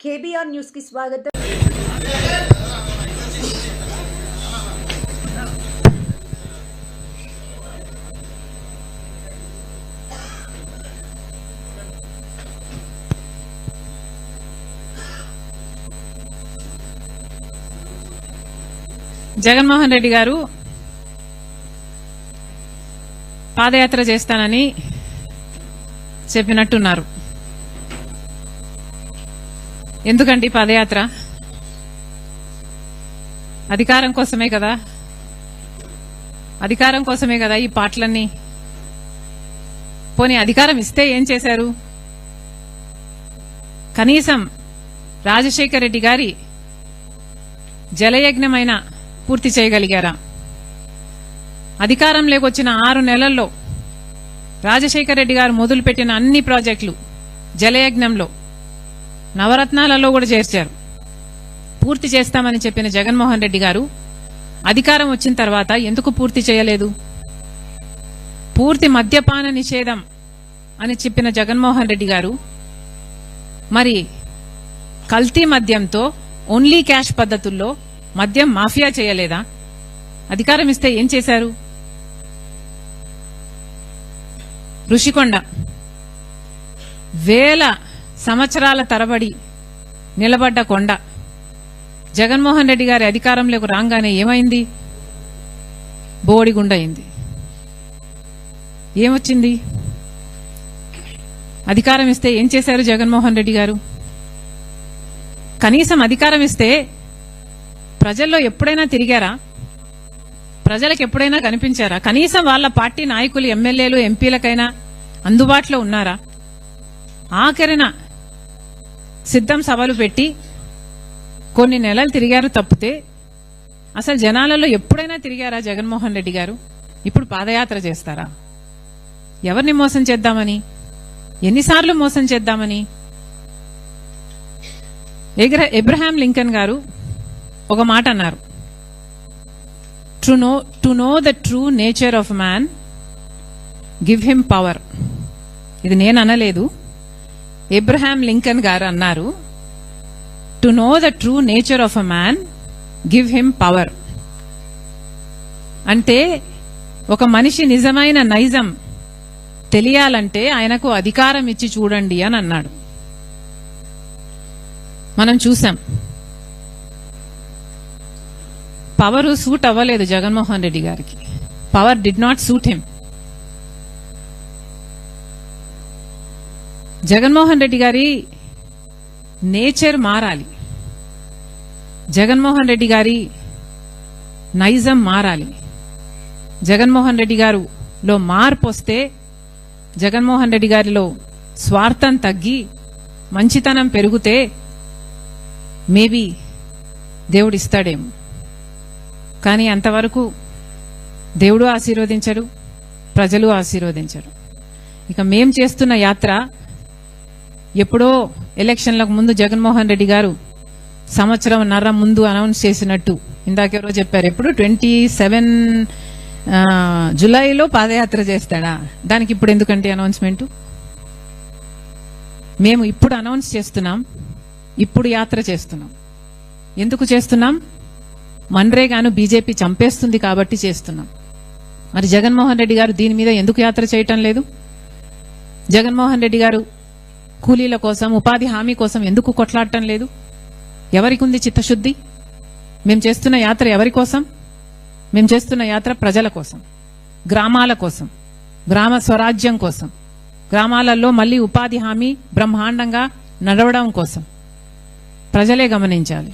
KBR న్యూస్కి స్వాగతం. జగన్మోహన్ రెడ్డి గారు పాదయాత్ర చేస్తానని చెప్పినట్టున్నారు. ఎందుకండి పాదయాత్ర? అధికారం కోసమే కదా? అధికారం కోసమే కదా ఈ పాటలన్నీ? పోనీ అధికారం ఇస్తే ఏం చేశారు? కనీసం రాజశేఖర్ రెడ్డి గారి జలయజ్ఞమైన పూర్తి చేయగలిగారా? అధికారంలోకి వచ్చిన ఆరు నెలల్లో రాజశేఖర రెడ్డి గారు మొదలుపెట్టిన అన్ని ప్రాజెక్టులు జలయజ్ఞంలో నవరత్నాలలో కూడా చేర్చారు. పూర్తి చేస్తామని చెప్పిన జగన్మోహన్ రెడ్డి గారు అధికారం వచ్చిన తర్వాత ఎందుకు పూర్తి చేయలేదు? పూర్తి మద్యపాన నిషేధం అని చెప్పిన జగన్మోహన్ రెడ్డి గారు మరి కల్తీ మద్యంతో ఓన్లీ క్యాష్ పద్ధతుల్లో మద్యం మాఫియా చేయలేదా? అధికారం ఇస్తే ఏం చేశారు? ఋషికొండ. వేల సంవత్సరాల తరబడి నిలబడ్డ కొండ. జగన్మోహన్ రెడ్డి గారి అధికారంలోకి రాగానే ఏమైంది? బోడిగుండయింది. ఏమొచ్చింది? అధికారం ఇస్తే ఏం చేశారు జగన్మోహన్ రెడ్డి గారు? కనీసం అధికారం ఇస్తే ప్రజల్లో ఎప్పుడైనా తిరిగారా? ప్రజలకు ఎప్పుడైనా కనిపించారా? కనీసం వాళ్ళ పార్టీ నాయకులు ఎమ్మెల్యేలు ఎంపీలకైనా అందుబాటులో ఉన్నారా? ఆఖరిన సిద్ధం సభలు పెట్టి కొన్ని నెలలు తిరిగారు తప్పితే అసలు జనాలలో ఎప్పుడైనా తిరిగారా జగన్మోహన్ రెడ్డి గారు? ఇప్పుడు పాదయాత్ర చేస్తారా? ఎవరిని మోసం చేద్దామని? ఎన్నిసార్లు మోసం చేద్దామని? ఎగ్ర- ఎబ్రహాం లింకన్ గారు ఒక మాట అన్నారు. To know to know the true nature of man give him power ఇది నేను అనలేదు. ఎబ్రహాం లింకన్ గారు అన్నారు to know the true nature of a man give him power అంటే ఒక మనిషి నిజమైన నైజం తెలియాలంటే ఆయనకు అధికారం ఇచ్చి చూడండి అని అన్నాడు. మనం చూసాం. పవర్ సూట్ అవ్వలేదు జగన్మోహన్ రెడ్డి గారికి. Power did not suit him. Jaganmohan Reddy garu nature మారాలి. జగన్మోహన్ రెడ్డి గారి నైజం మారాలి. జగన్మోహన్ రెడ్డి గారు లో మార్పు వస్తే జగన్మోహన్ రెడ్డి గారిలో స్వార్థం తగ్గి మంచితనం పెరిగితే మేబీ దేవుడిస్తాడేమో కానీ అంతవరకు దేవుడు ఆశీర్వదించడు ప్రజలు ఆశీర్వదించరు. ఇక మేం చేస్తున్న యాత్ర ఎప్పుడో ఎలక్షన్లకు ముందు జగన్మోహన్ రెడ్డి గారు సంవత్సరం నర ముందు అనౌన్స్ చేసినట్టు ఇందాకెవరో చెప్పారు. ఎప్పుడు? ట్వంటీ సెవెన్ జులైలో పాదయాత్ర చేస్తాడా? దానికి ఇప్పుడు ఎందుకంటే అనౌన్స్మెంట్? మేము ఇప్పుడు అనౌన్స్ చేస్తున్నాం ఇప్పుడు యాత్ర చేస్తున్నాం. ఎందుకు చేస్తున్నాం? మన్రేగాను బీజేపీ చంపేస్తుంది కాబట్టి చేస్తున్నాం. మరి జగన్మోహన్ రెడ్డి గారు దీని మీద ఎందుకు యాత్ర చేయటం లేదు? జగన్మోహన్ రెడ్డి గారు కూలీల కోసం ఉపాధి హామీ కోసం ఎందుకు కొట్లాడటం లేదు? ఎవరికి ఉంది చిత్తశుద్ధి? మేము చేస్తున్న యాత్ర ఎవరి కోసం? మేము చేస్తున్న యాత్ర ప్రజల కోసం గ్రామాల కోసం గ్రామ స్వరాజ్యం కోసం గ్రామాలలో మళ్ళీ ఉపాధి హామీ బ్రహ్మాండంగా నడవడం కోసం. ప్రజలే గమనించాలి.